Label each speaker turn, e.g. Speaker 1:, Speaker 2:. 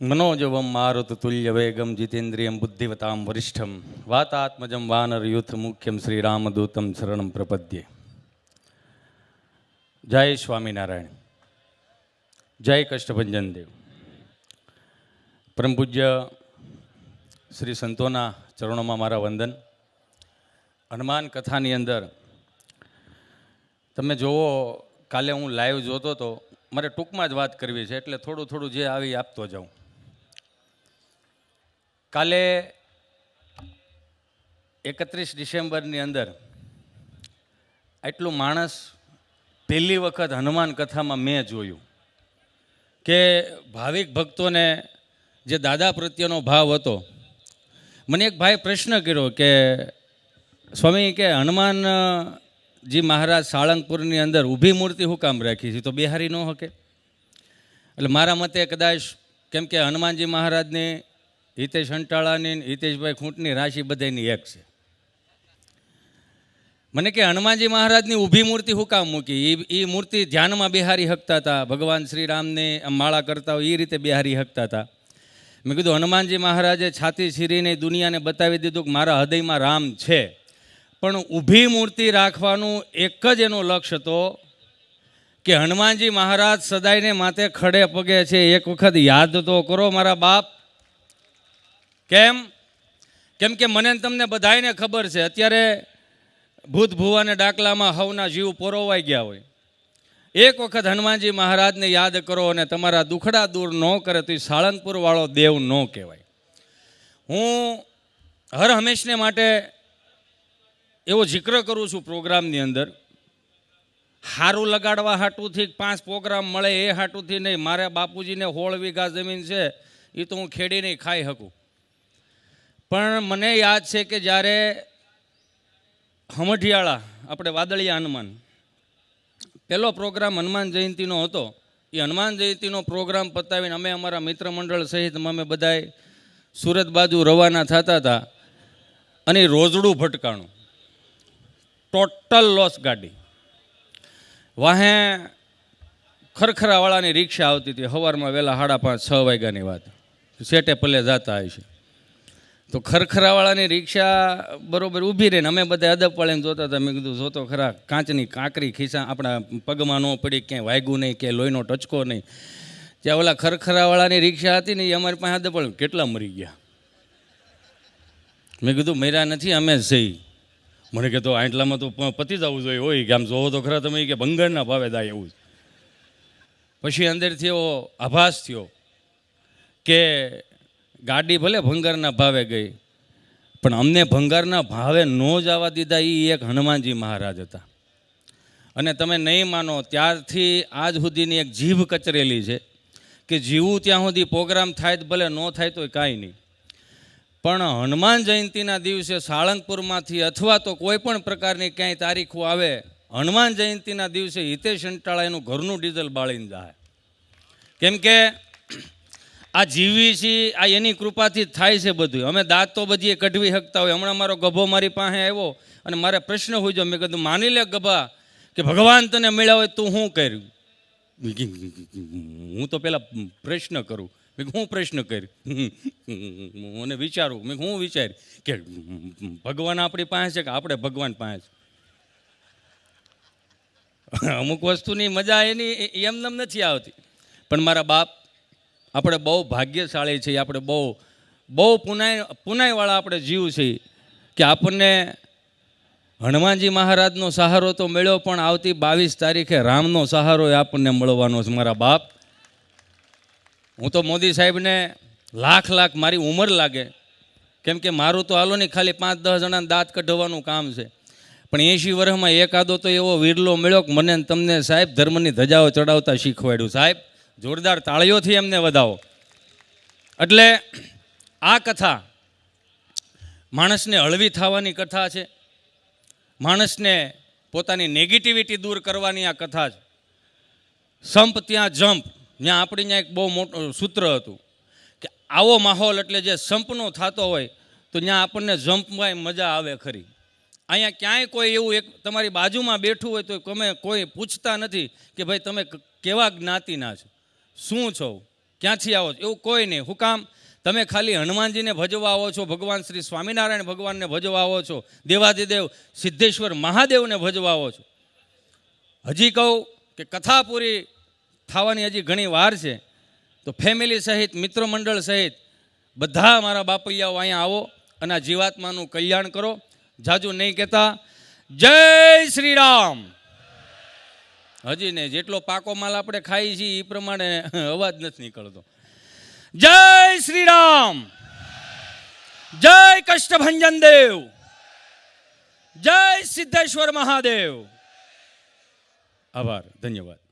Speaker 1: મનોજવમ મારુત તુલ્ય વેગમ જીતેન્દ્રિયમ બુદ્ધિવતામ વરિષ્ઠમ વાતાત્મજમ વાનર યુથ મુખ્યમ શ્રી રામદૂતમ શરણમ પ્રપદ્યે જય સ્વામિનારાયણ જય કષ્ટભંજન દેવ પરમ પૂજ્ય શ્રી સંતોના ચરણોમાં મારા વંદન હનુમાન કથાની અંદર તમે જુઓ કાલે હું લાઈવ જોતો હતો મારે ટૂંકમાં જ વાત કરવી છે, એટલે થોડું થોડું જે આવી આપતો જાઉં. કાલે એકત્રીસ ડિસેમ્બરની અંદર આટલું માણસ પહેલી વખત હનુમાન કથામાં મેં જોયું કે ભાવિક ભક્તોને જે દાદા પ્રત્યેનો ભાવ હતો, મને એક ભાઈ પ્રશ્ન કર્યો કે, સ્વામી, કે હનુમાનજી મહારાજ સાળંગપુરની અંદર ઊભી મૂર્તિ શું કામ રાખી છે? તો બિહારી ન હકે? એટલે મારા મતે કદાચ કેમ કે હનુમાનજી મહારાજની હિતેશ અંટાળાની હિતેશભાઈ ખૂંટની રાશિ બધાની એક છે. મને કે હનુમાનજી મહારાજની ઊભી મૂર્તિ હું કામ મૂકી? એ એ મૂર્તિ ધ્યાનમાં બિહારી હકતા હતા ભગવાન શ્રી રામને માળા કરતા હોય એ રીતે બિહારી હકતા હતા મેં કીધું, હનુમાનજી મહારાજે છાતી છીરીને દુનિયાને બતાવી દીધું કે મારા હૃદયમાં રામ છે. પણ ઊભી મૂર્તિ રાખવાનું એક જ એનો લક્ષ્ય હતો કે હનુમાનજી મહારાજ સદાયને માથે ખડે પગે છે. એક વખત યાદ તો કરો મારા બાપ કેમ? કેમ કે મને તમને બધાયને ખબર છે, અત્યારે ભૂત ભુવાને ડાકલામાં હવના જીવ પોરોવાઈ ગયા હોય. એક વખત હનુમાનજી મહારાજને યાદ કરો અને તમારા દુખડા દૂર ન કરે તો એ સાળંગપુરવાળો દેવ ન કહેવાય. હું હર હંમેશને માટે એવો જિક્ર કરું છું પ્રોગ્રામની અંદર. હારું લગાડવા હાટુથી પાંચ પ્રોગ્રામ મળે એ હાટુથી નહીં. મારે બાપુજીને હોળ વીઘા જમીન છે એ તો હું ખેડી નહીં ખાઈ શકું. પણ મને યાદ છે કે જ્યારે હમઢિયાળા, આપણે વાદળિયા હનુમાન, પહેલો પ્રોગ્રામ હનુમાન જયંતિનો હતો. એ હનુમાન જયંતિનો પ્રોગ્રામ પતાવીને અમે અમારા મિત્ર મંડળ સહિત અમે બધાએ સુરત બાજુ રવાના થતા હતા અને રોજડું ભટકાણું. ટોટલ લોસ ગાડી. વાહે ખરખરાવાળાની રિક્ષા આવતી હતી. સવારમાં વહેલા સાડા પાંચ, છ વાગ્યાની વાત. સેટે પલે જતા હશે તો ખરખરાવાળાની રિક્ષા બરોબર ઊભી રહીને અમે બધા અદબ જોતા હતા. મેં કીધું, જોતો ખરા, કાચની કાંકરી ખિસ્સા આપણા પગમાં ન પડી, ક્યાંય વાગ્યું નહીં કે લોહીનો ટચકો નહીં. ત્યાં ઓલા ખરખરાવાળાની રિક્ષા હતી ને એ અમારી પાસે અદબ પડે કેટલા મરી ગયા? મેં કીધું, મર્યા નથી, અમે જઈ મને કહેતો આટલામાં તો પતી જવું જોઈએ. હોય કે આમ જોવો તો ખરા તમે કે ભંગણના ભાવે દાય એવું પછી અંદરથી એવો આભાસ થયો કે ગાડી ભલે ભંગારના ભાવે ગઈ, પણ અમને ભંગારના ભાવે ન જવા દીધા એ એક હનુમાનજી મહારાજ હતા. અને તમે નહીં માનો, ત્યારથી આજ સુધીની એક જીભ કચરેલી છે કે જીવું ત્યાં સુધી પ્રોગ્રામ થાય તો ભલે ન થાય તોય કાંઈ નહીં. પણ હનુમાન જયંતિના દિવસે સાળંગપુરમાંથી અથવા તો કોઈ પણ પ્રકારની ક્યાંય તારીખો આવે, હનુમાન જયંતિના દિવસે હિતેશ અંટાળા એનું ઘરનું ડીઝલ બાળીને જાય. કેમ કે આ જીવી છીએ આ એની કૃપાથી થાય છે બધું. અમે દાંત તો બધી કઢવી શકતા હોય. હમણાં મારો ગભો મારી પાસે આવ્યો અને મારે પ્રશ્ન હોય જો મેં કીધું, માની લે ગભા કે ભગવાન તને મળ્યા હોય તું શું કર્યું? હું તો પહેલાં પ્રશ્ન કરું. મેં હું પ્રશ્ન કર્યું? મને વિચારું. મેં હું વિચાર કે ભગવાન આપણી પાસે છે કે આપણે ભગવાન પાસે અમુક વસ્તુની મજા એની એમનેમ નથી આવતી. પણ મારા બાપ આપણે બહુ ભાગ્યશાળી છીએ, આપણે બહુ બહુ પુનાય, પુનાયવાળા આપણે જીવ છીએ કે આપણને હનુમાનજી મહારાજનો સહારો તો મળ્યો, પણ આવતી બાવીસ તારીખે રામનો સહારો એ આપણને મળવાનો છે, મારા બાપ. હું તો મોદી સાહેબને લાખ લાખ મારી ઉંમર લાગે. કેમ કે મારું તો હાલો નહીં, ખાલી પાંચ દસ જણાને દાંત કઢવાનું કામ છે. પણ એંશી વર્ષમાં એકાદો તો એવો વિરલો મળ્યો કે મને તમને સાહેબ ધર્મની ધજાઓ ચડાવતા શીખવાડ્યું. સાહેબ જોરદાર તાળીઓથી એમને વધાવો. એટલે આ કથા માણસને હળવી થવાની કથા છે. માણસને પોતાની નેગેટિવિટી દૂર કરવાની આ કથા છે. સંપ ત્યાં જંપ. ત્યાં આપણી ત્યાં એક બહુ મોટું સૂત્ર હતું કે આવો માહોલ એટલે જે સંપનો થતો હોય તો ત્યાં આપણને જંપમાં મજા આવે ખરી. અહીંયા ક્યાંય કોઈ એવું એક તમારી બાજુમાં બેઠું હોય તો તમે કોઈ પૂછતા નથી કે ભાઈ તમે કેવા જ્ઞાતિના છો? શું છો? ક્યાંથી આવો છો? એવું કોઈ નહીં. હું કામ? તમે ખાલી હનુમાનજીને ભજવા આવો છો, ભગવાન શ્રી સ્વામિનારાયણ ભગવાનને ભજવા આવો છો દેવાધિદેવ સિદ્ધેશ્વર મહાદેવને ભજવા આવો છો. હજી કહું કે કથા પૂરી થવાની હજી ઘણી વાર છે. તો ફેમિલી સહિત મિત્ર મંડળ સહિત, બધા મારા બાપૈયાઓ અહીંયા આવો અને આ જીવાત્માનું કલ્યાણ કરો. જાજુ નહીં કહેતા. જય શ્રી રામ! હજી ને જેટલો પાકો માલ આપણે ખાઈ છીએ એ પ્રમાણે અવાજ નથી નીકળતો. જય શ્રી રામ જય કષ્ટભંજન દેવ! જય સિદ્ધેશ્વર મહાદેવ! આભાર, ધન્યવાદ.